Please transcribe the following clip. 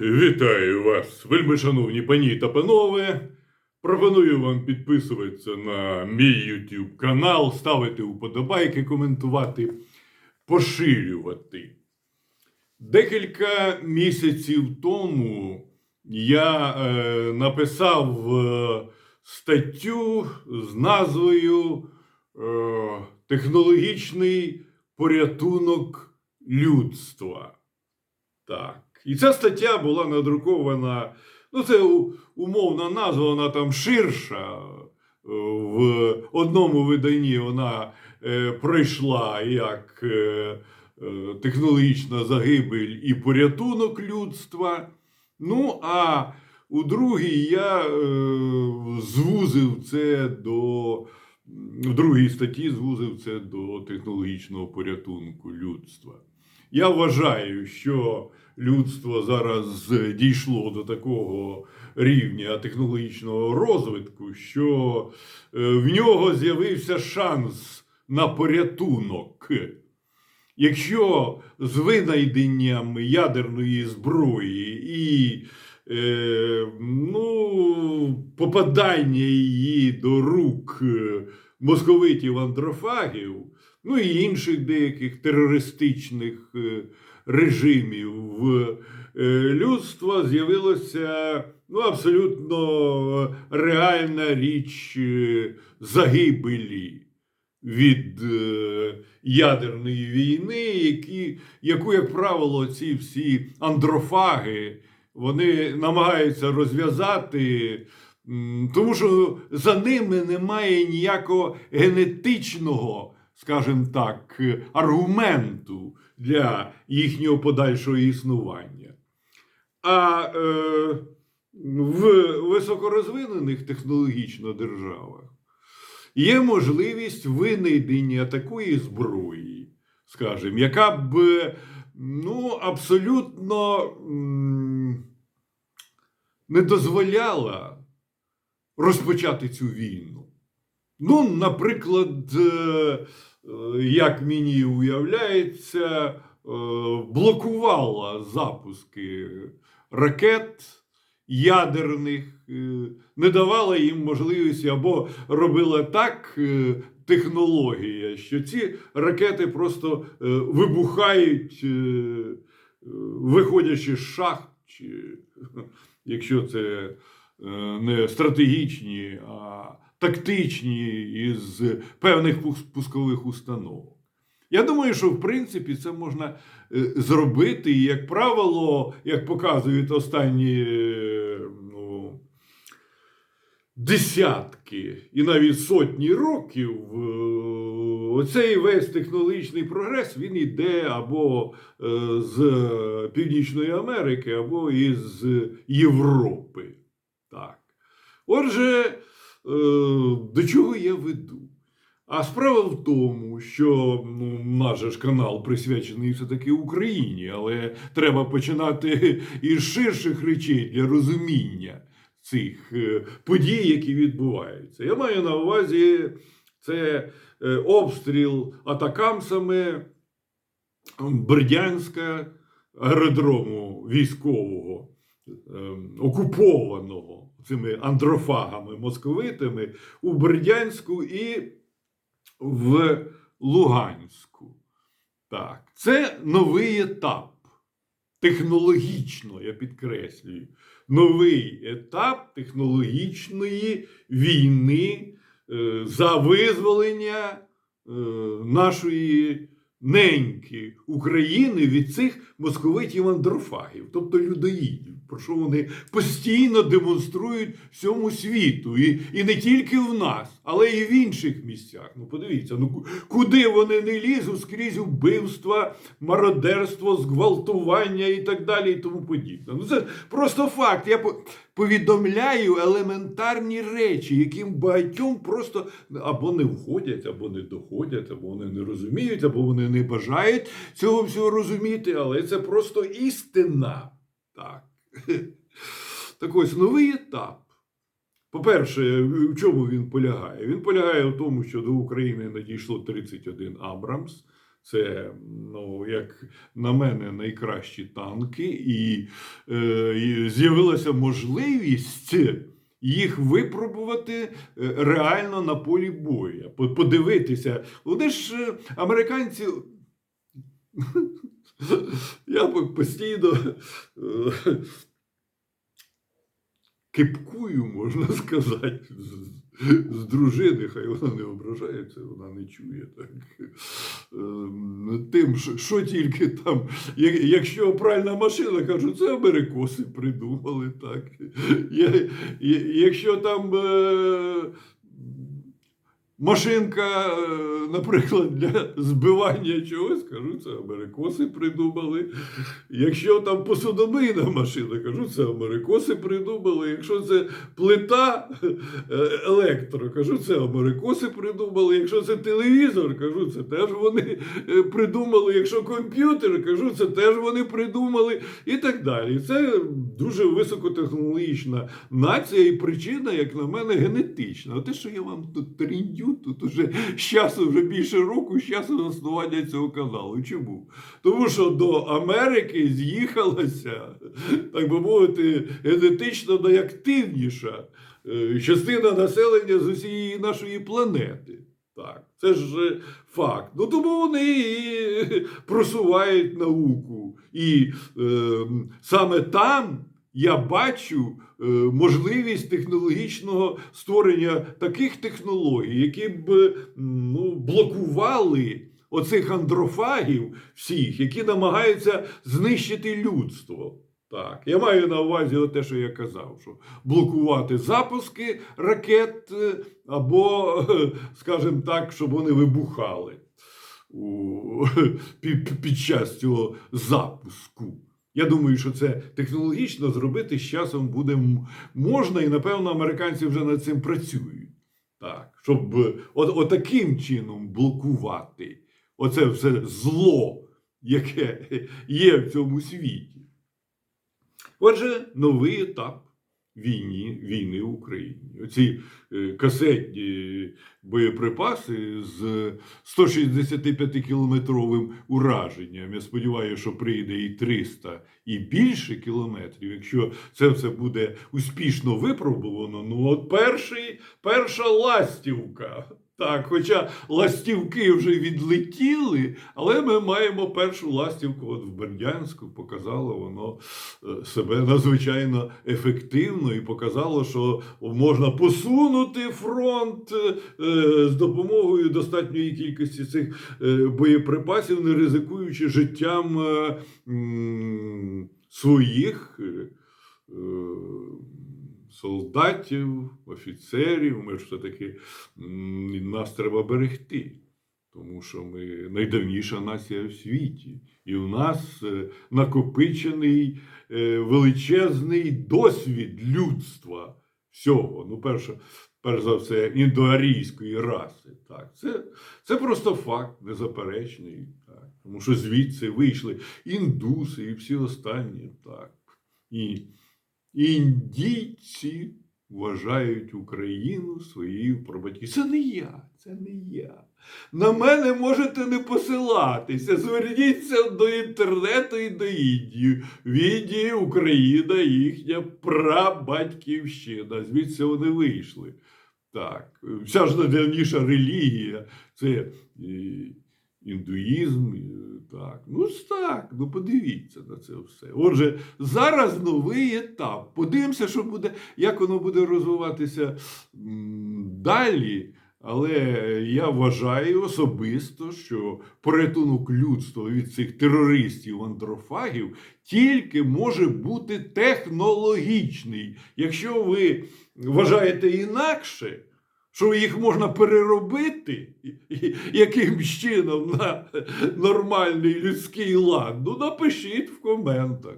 Вітаю вас, вельми шановні пані та панове. Пропоную вам підписуватися на мій YouTube канал, ставити вподобайки, коментувати, поширювати. Декілька місяців тому я е, написав е, статтю з назвою е, Технологічний порятунок людства. Так. І ця стаття була надрукована. Ну, це умовна назва, вона там ширша. Е, В одному виданні вона е, пройшла як е, е, технологічна загибель і порятунок людства. Ну, а у другій я е, звузив це до. В другій статті звузив це до технологічного порятунку людства. Я вважаю, що людство зараз дійшло до такого рівня технологічного розвитку, що е, в нього з'явився шанс на порятунок. Якщо з винайденням ядерної зброї і е, ну, попадання її до рук е, московитів андрофагів, ну і інших деяких терористичних е, режимів е, людства з'явилася ну, абсолютно реальна річ е, загибелі від е, ядерної війни, які, яку, як правило, ці всі андрофаги вони намагаються розв'язати. Тому що за ними немає ніякого генетичного, скажімо так, е, аргументу для їхнього подальшого існування. А е, в високорозвинених технологічно державах є можливість винайдення такої зброї, скажімо, яка б ну, абсолютно не дозволяла розпочати цю війну. Ну, наприклад, е, як мені уявляється, е, блокувала запуски ракет ядерних, е, не давала їм можливості або робила так е, технологія, що ці ракети просто е, вибухають, е, е, виходячи з шахт, чи якщо це е, не стратегічні, а тактичні із певних пускових установок. Я думаю, що в принципі це можна е, зробити, і, як правило, як показують останні е, ну, десятки і навіть сотні років, е, оцей весь технологічний прогрес він йде або з Північної Америки, або із Європи. Так. Отже, до чого я веду? А справа в тому, що ну, наш ж канал присвячений все-таки Україні, але треба починати із ширших речей для розуміння цих е, подій, які відбуваються. Я маю на увазі це е, обстріл атакамсами Бердянська аеродрому військового, е, окупованого цими андрофагами московитами у Бердянську і в Луганську. Так, це новий етап. Технологічно, я підкреслюю, новий етап технологічної війни е, за визволення е, нашої неньки України від цих московитів андрофагів, тобто людоїдів, про що вони постійно демонструють всьому світу. І, і не тільки в нас, але і в інших місцях. Ну, подивіться, ну куди вони не лізуть скрізь вбивства, мародерство, зґвалтування і так далі, і тому подібне. Ну, це просто факт. Я повідомляю елементарні речі, яким багатьом просто або не входять, або не доходять, або вони не розуміють, або вони не бажають цього всього розуміти, але це просто істина. Так. Так ось новий етап. По-перше, в чому він полягає? Він полягає в тому, що до України надійшло 31 Абрамс. Це, ну, як на мене, найкращі танки, і, е, з'явилася можливість їх випробувати е, реально на полі бою. Подивитися. Вони ж е, американці. Я постійно е, кипкую, можна сказати, з, дружини, хай вона не ображається, вона не чує так. Ем, Тим, що, тільки там, якщо пральна машина, кажу, це америкоси придумали так. Якщо там е, машинка, е, наприклад, для збивання чогось, кажу, це америкоси придумали. Якщо там посудомийна машина, кажу, це америкоси придумали. Якщо це плита е, електро, кажу, це америкоси придумали. Якщо це телевізор, кажу, це теж вони е, придумали. Якщо комп'ютер, кажу, це теж вони придумали і так далі. Це дуже високотехнологічна нація і причина, як на мене, генетична. А те, що я вам тут тріндю, тут уже з часу вже більше року, з часу заснування цього каналу. Чому? Тому що до Америки з'їхалася, так би мовити, генетично найактивніша е, частина населення з усієї нашої планети. Так, це ж факт. Ну тому вони і просувають науку. І е, саме там я бачу е, можливість технологічного створення таких технологій, які б ну, блокували оцих андрофагів всіх, які намагаються знищити людство. Так, я маю на увазі те, що я казав, що блокувати запуски ракет е, або, скажімо так, щоб вони вибухали під час цього запуску. Я думаю, що це технологічно зробити з часом буде можна, і напевно американці вже над цим працюють. Так, щоб е, от, отаким чином блокувати оце все зло, яке є в цьому світі. Отже, новий етап війні, війни в Україні. Оці е, касетні боєприпаси з 165-кілометровим ураженням. Я сподіваюся, що прийде і 300 і більше кілометрів. Якщо це все буде успішно випробувано, ну от перший, перша ластівка. Так, хоча ластівки вже відлетіли, але ми маємо першу ластівку от в Бердянську. Показало воно е, себе надзвичайно ефективно і показало, що можна посунути фронт е, з допомогою достатньої кількості цих е, боєприпасів, не ризикуючи життям своїх. Солдатів, офіцерів, ми ж все-таки нас треба берегти, тому що ми найдавніша нація в світі, і у нас е, накопичений е, величезний досвід людства всього. Ну, перше, перш за все, індоарійської раси. Так, це, це просто факт незаперечний. Так, тому що звідси вийшли індуси і всі останні. Так, і індійці вважають Україну своєю прабатькою. Це не я, це не я. На мене можете не посилатися. Зверніться до інтернету і до Індії. В Індії Україна їхня прабатьківщина. Звідси вони вийшли. Так, вся ж найдавніша релігія це і, індуїзм. Так, ну так, ну подивіться на це все. Отже, зараз новий етап. Подивимося, що буде, як воно буде розвиватися далі. Але я вважаю особисто, що порятунок людства від цих терористів-андрофагів тільки може бути технологічний. Якщо ви вважаєте інакше, що їх можна переробити якимсь чином на нормальний людський лад, ну напишіть в коментах.